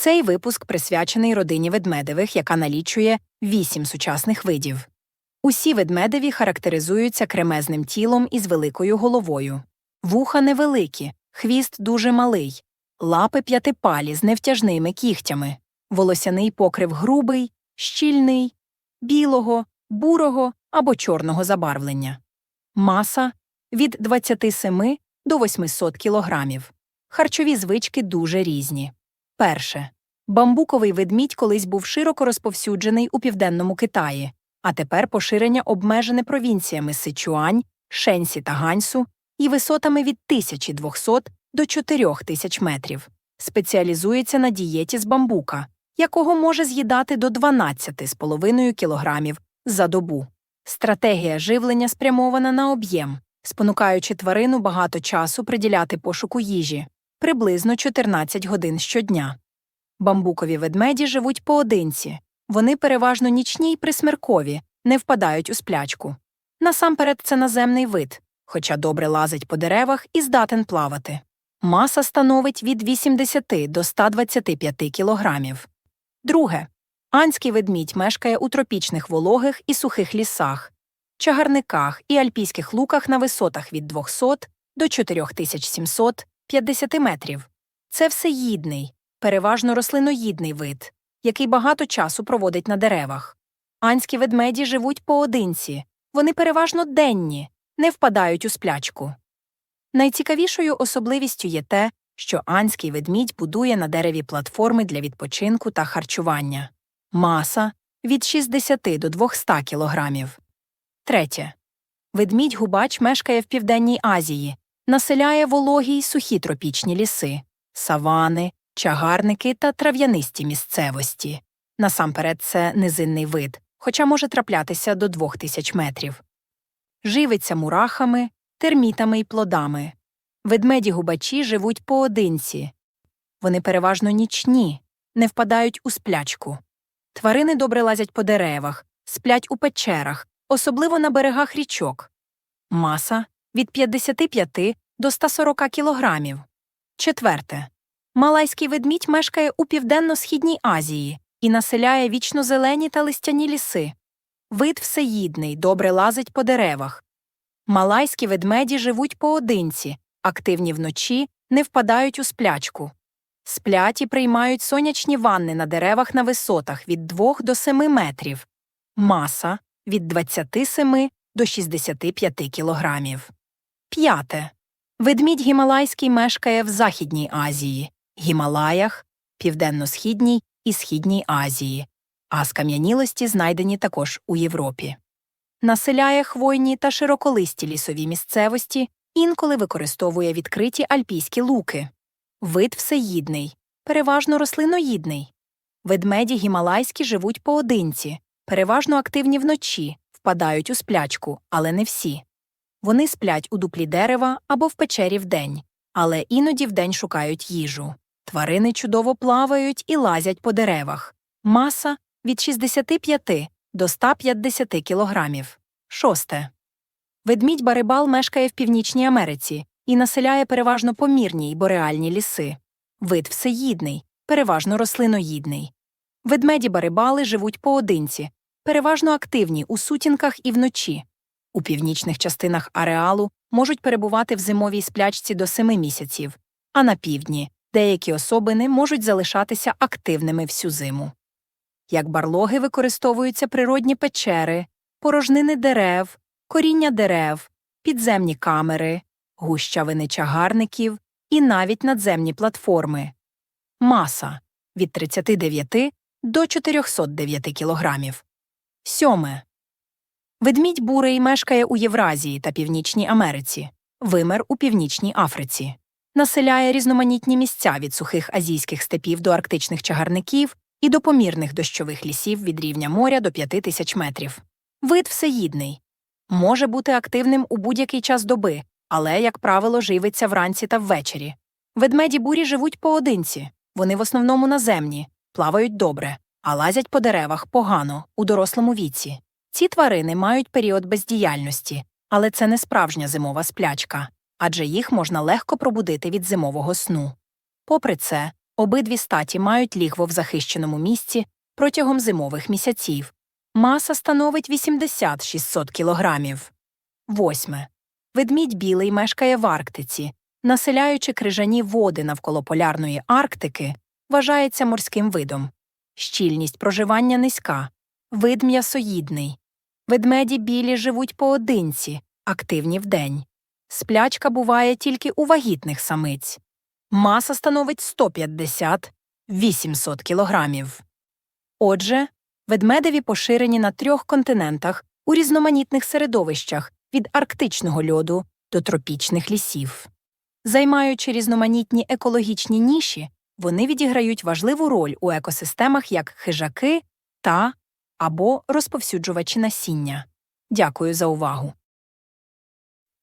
Цей випуск присвячений родині ведмедевих, яка налічує вісім сучасних видів. Усі ведмедеві характеризуються кремезним тілом із великою головою. Вуха невеликі, хвіст дуже малий, лапи п'ятипалі з невтяжними кігтями, волосяний покрив грубий, щільний, білого, бурого або чорного забарвлення. Маса від 27 до 800 кілограмів. Харчові звички дуже різні. Перше. Бамбуковий ведмідь колись був широко розповсюджений у південному Китаї, а тепер поширення обмежене провінціями Сичуань, Шенсі та Ганьсу і висотами від 1200 до 4000 метрів. Спеціалізується на дієті з бамбука, якого може з'їдати до 12,5 кілограмів за добу. Стратегія живлення спрямована на об'єм, спонукаючи тварину багато часу приділяти пошуку їжі приблизно 14 годин щодня. Бамбукові ведмеді живуть поодинці, вони переважно нічні й присмеркові, не впадають у сплячку. Насамперед це наземний вид, хоча добре лазить по деревах і здатен плавати. Маса становить від 80 до 125 кілограмів. Друге. Анський ведмідь мешкає у тропічних вологих і сухих лісах, чагарниках і альпійських луках на висотах від 200 до 4750 метрів. Це всеїдний, переважно рослиноїдний вид, який багато часу проводить на деревах. Анські ведмеді живуть поодинці, вони переважно денні, не впадають у сплячку. Найцікавішою особливістю є те, що анський ведмідь будує на дереві платформи для відпочинку та харчування. Маса від 60 до 200 кілограмів. Третє. Ведмідь-губач мешкає в Південній Азії, населяє вологі й сухі тропічні ліси, савани, чагарники та трав'янисті місцевості. Насамперед це низинний вид, хоча може траплятися до 2000 метрів. Живиться мурахами, термітами й плодами. Ведмеді-губачі живуть поодинці. Вони переважно нічні, не впадають у сплячку. Тварини добре лазять по деревах, сплять у печерах, особливо на берегах річок. Маса від 55 до 140 кілограмів. Четверте. Малайський ведмідь мешкає у Південно-Східній Азії і населяє вічнозелені та листяні ліси. Вид всеїдний, добре лазить по деревах. Малайські ведмеді живуть поодинці, активні вночі, не впадають у сплячку. Сплять і приймають сонячні ванни на деревах на висотах від 2 до 7 метрів. Маса від 27 до 65 кілограмів. П'яте. Ведмідь гімалайський мешкає в Західній Азії, Гімалаях, Південно-Східній і Східній Азії, а скам'янілості знайдені також у Європі. Населяє хвойні та широколисті лісові місцевості, інколи використовує відкриті альпійські луки. Вид всеїдний, переважно рослиноїдний. Ведмеді гімалайські живуть поодинці, переважно активні вночі, впадають у сплячку, але не всі. Вони сплять у дуплі дерева або в печері вдень, але іноді вдень шукають їжу. Тварини чудово плавають і лазять по деревах. Маса від 65 до 150 кілограмів. Шосте. Ведмідь барибал мешкає в Північній Америці і населяє переважно помірні й бореальні ліси. Вид всеїдний, переважно рослиноїдний. Ведмеді барибали живуть поодинці, переважно активні у сутінках і вночі. У північних частинах ареалу можуть перебувати в зимовій сплячці до 7 місяців, а на півдні деякі особини можуть залишатися активними всю зиму. Як барлоги використовуються природні печери, порожнини дерев, коріння дерев, підземні камери, гущавини чагарників і навіть надземні платформи. Маса від 39 до 409 кілограмів. Сьоме. Ведмідь бурий мешкає у Євразії та Північній Америці, вимер у Північній Африці. Населяє різноманітні місця від сухих азійських степів до арктичних чагарників і до помірних дощових лісів від рівня моря до 5000 метрів. Вид всеїдний. Може бути активним у будь-який час доби, але, як правило, живиться вранці та ввечері. Ведмеді бурі живуть поодинці, вони в основному наземні, плавають добре, а лазять по деревах погано у дорослому віці. Ці тварини мають період бездіяльності, але це не справжня зимова сплячка, адже їх можна легко пробудити від зимового сну. Попри це, Обидві статі мають лігво в захищеному місці протягом зимових місяців. Маса становить 80-600 кілограмів. Восьме. Ведмідь білий мешкає в Арктиці, населяючи крижані води навколо полярної Арктики, вважається морським видом. Щільність проживання низька. Вид м'ясоїдний. Ведмеді білі живуть поодинці, активні вдень. Сплячка буває тільки у вагітних самиць. Маса становить 150-800 кілограмів. Отже, ведмедеві поширені на трьох континентах у різноманітних середовищах від арктичного льоду до тропічних лісів. Займаючи різноманітні екологічні ніші, вони відіграють важливу роль у екосистемах як хижаки та або розповсюджувачі насіння. Дякую за увагу.